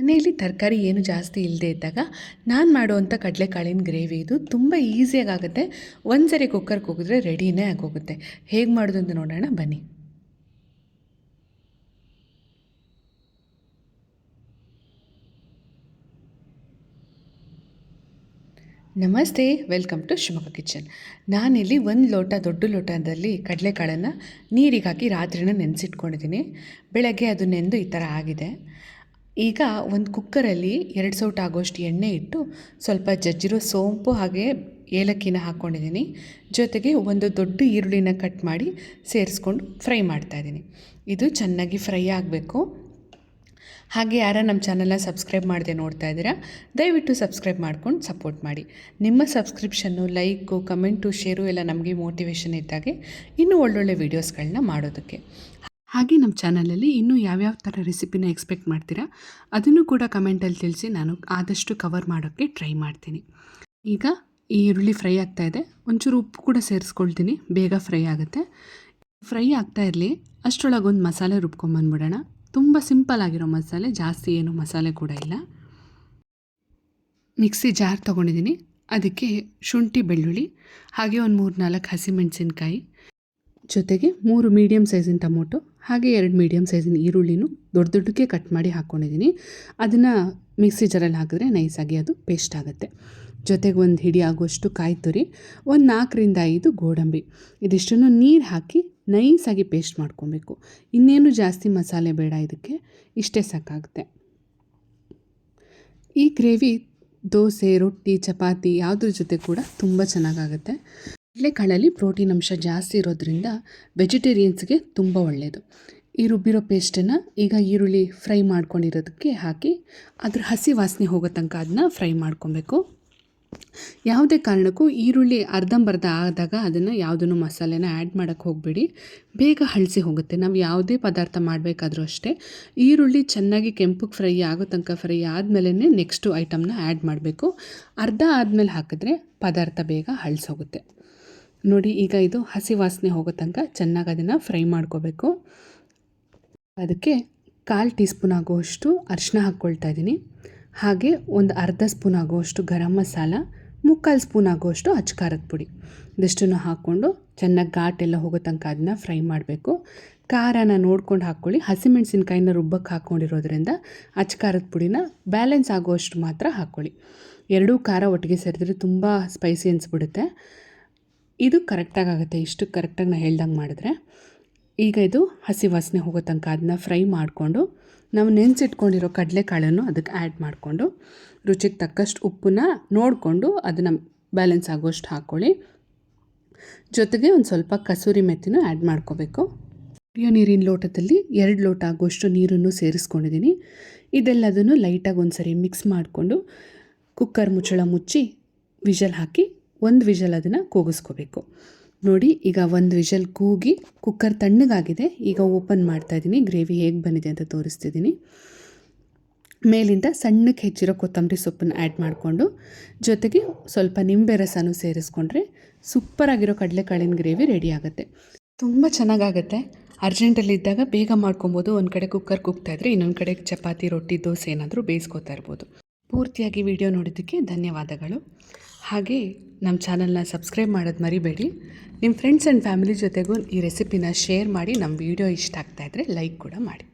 ಮನೆಯಲ್ಲಿ ತರಕಾರಿ ಏನು ಜಾಸ್ತಿ ಇಲ್ಲದೆ ಇದ್ದಾಗ ನಾನು ಮಾಡುವಂಥ ಕಡಲೆಕಾಳಿನ ಗ್ರೇವಿ ಇದು ತುಂಬ ಈಸಿಯಾಗಿ ಆಗುತ್ತೆ ಒಂದು ಸರಿ ಕುಕ್ಕರ್ಗೆ ಹೋಗಿದ್ರೆ ರೆಡಿನೇ ಆಗೋಗುತ್ತೆ. ಹೇಗೆ ಮಾಡೋದು ಅಂತ ನೋಡೋಣ, ಬನ್ನಿ. ನಮಸ್ತೆ, ವೆಲ್ಕಮ್ ಟು ಶಿವಮೊಗ್ಗ ಕಿಚನ್. ನಾನಿಲ್ಲಿ ಒಂದು ಲೋಟ ದೊಡ್ಡ ಲೋಟದಲ್ಲಿ ಕಡಲೆಕಾಳನ್ನು ನೀರಿಗೆ ಹಾಕಿ ರಾತ್ರಿನ ನೆನೆಸಿಟ್ಕೊಂಡಿದ್ದೀನಿ. ಬೆಳಗ್ಗೆ ಅದು ನೆಂದು ಈ ಥರ ಆಗಿದೆ. ಈಗ ಒಂದು ಕುಕ್ಕರಲ್ಲಿ ಎರಡು ಸೌಟ್ ಆಗೋಷ್ಟು ಎಣ್ಣೆ ಇಟ್ಟು ಸ್ವಲ್ಪ ಜಜ್ಜಿರೋ ಸೋಂಪು ಹಾಗೆ ಏಲಕ್ಕಿನ ಹಾಕ್ಕೊಂಡಿದ್ದೀನಿ. ಜೊತೆಗೆ ಒಂದು ದೊಡ್ಡ ಈರುಳ್ಳಿನ ಕಟ್ ಮಾಡಿ ಸೇರಿಸ್ಕೊಂಡು ಫ್ರೈ ಮಾಡ್ತಾಯಿದ್ದೀನಿ ಇದು ಚೆನ್ನಾಗಿ ಫ್ರೈ ಆಗಬೇಕು. ಹಾಗೆ ಯಾರ ನಮ್ಮ ಚಾನಲ್ನ ಸಬ್ಸ್ಕ್ರೈಬ್ ಮಾಡದೆ ನೋಡ್ತಾ ಇದ್ದೀರಾ, ದಯವಿಟ್ಟು ಸಬ್ಸ್ಕ್ರೈಬ್ ಮಾಡ್ಕೊಂಡು ಸಪೋರ್ಟ್ ಮಾಡಿ. ನಿಮ್ಮ ಸಬ್ಸ್ಕ್ರಿಪ್ಷನ್ನು, ಲೈಕು, ಕಮೆಂಟು, ಶೇರು ಎಲ್ಲ ನಮಗೆ ಮೋಟಿವೇಶನ್ ಇದ್ದಾಗೆ ಇನ್ನೂ ಒಳ್ಳೊಳ್ಳೆ ವೀಡಿಯೋಸ್ಗಳನ್ನ ಮಾಡೋದಕ್ಕೆ. ಹಾಗೆ ನಮ್ಮ ಚಾನಲಲ್ಲಿ ಇನ್ನೂ ಯಾವ್ಯಾವ ಥರ ರೆಸಿಪಿನ ಎಕ್ಸ್ಪೆಕ್ಟ್ ಮಾಡ್ತೀರಾ, ಅದನ್ನು ಕೂಡ ಕಮೆಂಟಲ್ಲಿ ತಿಳಿಸಿ ನಾನು ಆದಷ್ಟು ಕವರ್ ಮಾಡೋಕ್ಕೆ ಟ್ರೈ ಮಾಡ್ತೀನಿ. ಈಗ ಈ ಈರುಳ್ಳಿ ಫ್ರೈ ಆಗ್ತಾ ಇದೆ. ಒಂಚೂರು ಉಪ್ಪು ಕೂಡ ಸೇರಿಸ್ಕೊಳ್ತೀನಿ. ಬೇಗ ಫ್ರೈ ಆಗುತ್ತೆ. ಫ್ರೈ ಆಗ್ತಾ ಇರಲಿ. ಅಷ್ಟರೊಳಗೆ ಒಂದು ಮಸಾಲೆ ರುಬ್ಕೊಂಬಂದ್ಬಿಡೋಣ ತುಂಬ ಸಿಂಪಲ್ ಆಗಿರೋ ಮಸಾಲೆ, ಜಾಸ್ತಿ ಏನು ಮಸಾಲೆ ಕೂಡ ಇಲ್ಲ. ಮಿಕ್ಸಿ ಜಾರ್ ತೊಗೊಂಡಿದ್ದೀನಿ. ಅದಕ್ಕೆ ಶುಂಠಿ ಬೆಳ್ಳುಳ್ಳಿ, ಹಾಗೆ ಒಂದು ಮೂರು ನಾಲ್ಕು ಹಸಿಮೆಣಸಿನ್ಕಾಯಿ. ಜೊತೆಗೆ ಮೂರು ಮೀಡಿಯಮ್ ಸೈಜಿನ ಟೊಮೊಟೊ, ಹಾಗೆ ಎರಡು ಮೀಡಿಯಮ್ ಸೈಜಿನ ಈರುಳ್ಳಿನೂ ದೊಡ್ಡ ದೊಡ್ಡಕ್ಕೆ ಕಟ್ ಮಾಡಿ ಹಾಕ್ಕೊಂಡಿದ್ದೀನಿ ಅದನ್ನು ಮಿಕ್ಸಿ ಜಾರಲ್ಲಿ ಹಾಕಿದ್ರೆ ನೈಸಾಗಿ ಅದು ಪೇಸ್ಟ್ ಆಗುತ್ತೆ. ಜೊತೆಗೆ ಒಂದು ಹಿಡಿ ಆಗುವಷ್ಟು ಕಾಯಿ ತುರಿ, ಒಂದು ನಾಲ್ಕರಿಂದ ಐದು ಗೋಡಂಬಿ. ಇದಿಷ್ಟನ್ನು ನೀರು ಹಾಕಿ ನೈಸಾಗಿ ಪೇಸ್ಟ್ ಮಾಡ್ಕೊಬೇಕು. ಇನ್ನೇನು ಜಾಸ್ತಿ ಮಸಾಲೆ ಬೇಡ ಇದಕ್ಕೆ, ಇಷ್ಟೇ ಸಾಕಾಗುತ್ತೆ. ಈ ಗ್ರೇವಿ, ದೋಸೆ, ರೊಟ್ಟಿ, ಚಪಾತಿ, ಯಾವುದ್ರ ಜೊತೆ ಕೂಡ ತುಂಬ ಚೆನ್ನಾಗಾಗುತ್ತೆ. ಕಡಲೆಕಾಳಲ್ಲಿ ಪ್ರೋಟೀನ್ ಅಂಶ ಜಾಸ್ತಿ ಇರೋದ್ರಿಂದ ವೆಜಿಟೇರಿಯನ್ಸ್ಗೆ ತುಂಬ ಒಳ್ಳೆಯದು ಈ ರುಬ್ಬಿರೋ ಪೇಸ್ಟನ್ನು ಈಗ ಈರುಳ್ಳಿ ಫ್ರೈ ಮಾಡ್ಕೊಂಡಿರೋದಕ್ಕೆ ಹಾಕಿ ಅದ್ರ ಹಸಿ ವಾಸನೆ ಹೋಗೋ ತನಕ ಅದನ್ನ ಫ್ರೈ ಮಾಡ್ಕೊಬೇಕು. ಯಾವುದೇ ಕಾರಣಕ್ಕೂ ಈರುಳ್ಳಿ ಅರ್ಧಂಬರ್ಧ ಆದಾಗ ಅದನ್ನು ಯಾವುದನ್ನು ಮಸಾಲೆನ ಆ್ಯಡ್ ಮಾಡೋಕ್ಕೆ ಹೋಗಬೇಡಿ. ಬೇಗ ಹಳಸಿ ಹೋಗುತ್ತೆ. ನಾವು ಯಾವುದೇ ಪದಾರ್ಥ ಮಾಡಬೇಕಾದ್ರೂ ಅಷ್ಟೇ ಈರುಳ್ಳಿ ಚೆನ್ನಾಗಿ ಕೆಂಪಗೆ ಫ್ರೈ ಆಗೋ ತನಕ ಫ್ರೈ ಆದಮೇಲೆ ನೆಕ್ಸ್ಟು ಐಟಮ್ನ ಆ್ಯಡ್ ಮಾಡಬೇಕು. ಅರ್ಧ ಆದಮೇಲೆ ಹಾಕಿದ್ರೆ ಪದಾರ್ಥ ಬೇಗ ಹಳಸೋಗುತ್ತೆ. ನೋಡಿ, ಈಗ ಇದು ಹಸಿ ವಾಸನೆ ಹೋಗೋ ತನಕ ಚೆನ್ನಾಗಿ ಅದನ್ನು ಫ್ರೈ ಮಾಡ್ಕೋಬೇಕು. ಅದಕ್ಕೆ ಕಾಲು ಟೀ ಸ್ಪೂನ್ ಆಗುವಷ್ಟು ಅರಿಶಿನ ಹಾಕ್ಕೊಳ್ತಾ ಇದ್ದೀನಿ. ಹಾಗೆ ಒಂದು ಅರ್ಧ ಸ್ಪೂನ್ ಆಗುವಷ್ಟು ಗರಂ ಮಸಾಲ, ಮುಕ್ಕಾಲು ಸ್ಪೂನ್ ಆಗುವಷ್ಟು ಅಚ್ಕಾರದ ಪುಡಿ. ಇದಿಷ್ಟನ್ನು ಹಾಕ್ಕೊಂಡು ಚೆನ್ನಾಗಿ ಘಾಟೆಲ್ಲ ಹೋಗೋ ತನಕ ಅದನ್ನ ಫ್ರೈ ಮಾಡಬೇಕು. ಖಾರನ ನೋಡ್ಕೊಂಡು ಹಾಕ್ಕೊಳ್ಳಿ. ಹಸಿಮೆಣಸಿನ್ಕಾಯಿನ ರುಬ್ಬಕ್ಕೆ ಹಾಕ್ಕೊಂಡಿರೋದ್ರಿಂದ ಅಚ್ಕಾರದ ಪುಡಿನ ಬ್ಯಾಲೆನ್ಸ್ ಆಗುವಷ್ಟು ಮಾತ್ರ ಹಾಕ್ಕೊಳ್ಳಿ. ಎರಡೂ ಖಾರ ಒಟ್ಟಿಗೆ ಸೇರಿದ್ರೆ ತುಂಬ ಸ್ಪೈಸಿ ಅನಿಸ್ಬಿಡುತ್ತೆ. ಇದು ಕರೆಕ್ಟಾಗಿ ಆಗುತ್ತೆ. ಇಷ್ಟು ಕರೆಕ್ಟಾಗಿ ನಾನು ಹೇಳ್ದಂಗೆ ಮಾಡಿದ್ರೆ, ಈಗ ಇದು ಹಸಿ ವಾಸನೆ ಹೋಗೋ ತನಕ ಅದನ್ನ ಫ್ರೈ ಮಾಡಿಕೊಂಡು, ನಾವು ನೆನೆಸಿಟ್ಕೊಂಡಿರೋ ಕಡಲೆಕಾಳನ್ನು ಅದಕ್ಕೆ ಆ್ಯಡ್ ಮಾಡಿಕೊಂಡು, ರುಚಿಗೆ ತಕ್ಕಷ್ಟು ಉಪ್ಪನ್ನ ನೋಡಿಕೊಂಡು ಅದನ್ನು ಬ್ಯಾಲೆನ್ಸ್ ಆಗೋಷ್ಟು ಹಾಕ್ಕೊಳ್ಳಿ ಜೊತೆಗೆ ಒಂದು ಸ್ವಲ್ಪ ಕಸೂರಿ ಮೆತ್ತಿನೂ ಆ್ಯಡ್ ಮಾಡ್ಕೋಬೇಕು. ಕುಡಿಯೋ ನೀರಿನ ಲೋಟದಲ್ಲಿ ಎರಡು ಲೋಟ ಆಗುವಷ್ಟು ನೀರನ್ನು ಸೇರಿಸ್ಕೊಂಡಿದ್ದೀನಿ ಇದೆಲ್ಲದನ್ನು ಲೈಟಾಗಿ ಒಂದು ಸರಿ ಮಿಕ್ಸ್ ಮಾಡಿಕೊಂಡು ಕುಕ್ಕರ್ ಮುಚ್ಚಳ ಮುಚ್ಚಿ, ವಿಷಲ್ ಹಾಕಿ ಒಂದು ವಿಷಲ್ ಅದನ್ನು ಕೂಗಿಸ್ಕೋಬೇಕು. ನೋಡಿ, ಈಗ ಒಂದು ವಿಷಲ್ ಕೂಗಿ ಕುಕ್ಕರ್ ತಣ್ಣಗಾಗಿದೆ. ಈಗ ಓಪನ್ ಮಾಡ್ತಾ ಇದ್ದೀನಿ ಗ್ರೇವಿ ಹೇಗೆ ಬಂದಿದೆ ಅಂತ ತೋರಿಸ್ತಿದ್ದೀನಿ ಮೇಲಿಂದ ಸಣ್ಣಕ್ಕೆ ಹೆಚ್ಚಿರೋ ಕೊತ್ತಂಬರಿ ಸೊಪ್ಪನ್ನು ಆ್ಯಡ್ ಮಾಡಿಕೊಂಡು, ಜೊತೆಗೆ ಸ್ವಲ್ಪ ನಿಂಬೆ ರಸನೂ ಸೇರಿಸ್ಕೊಂಡ್ರೆ ಸೂಪರಾಗಿರೋ ಕಡಲೆಕಾಳಿನ ಗ್ರೇವಿ ರೆಡಿ ಆಗುತ್ತೆ. ತುಂಬ ಚೆನ್ನಾಗಾಗುತ್ತೆ. ಅರ್ಜೆಂಟಲ್ಲಿದ್ದಾಗ ಬೇಗ ಮಾಡ್ಕೊಬೋದು. ಒಂದು ಕಡೆ ಕುಕ್ಕರ್ ಕೂಗ್ತಾ ಇದ್ರೆ ಇನ್ನೊಂದು ಕಡೆ ಚಪಾತಿ, ರೊಟ್ಟಿ, ದೋಸೆ ಏನಾದರೂ ಬೇಯಿಸ್ಕೊತಾ ಇರ್ಬೋದು. ಪೂರ್ತಿಯಾಗಿ ವಿಡಿಯೋ ನೋಡಿದ್ದಕ್ಕೆ ಧನ್ಯವಾದಗಳು. ಹಾಗೆ ನಮ್ಮ ಚಾನಲ್ನ ಸಬ್ಸ್ಕ್ರೈಬ್ ಮಾಡೋದು ಮರಿಬೇಡಿ. ನಿಮ್ಮ ಫ್ರೆಂಡ್ಸ್ ಆ್ಯಂಡ್ ಫ್ಯಾಮಿಲಿ ಜೊತೆಗೂ ಈ ರೆಸಿಪಿನ ಶೇರ್ ಮಾಡಿ. ನಮ್ಮ ವಿಡಿಯೋ ಇಷ್ಟ ಆಗ್ತಾಯಿದ್ರೆ ಲೈಕ್ ಕೂಡ ಮಾಡಿ.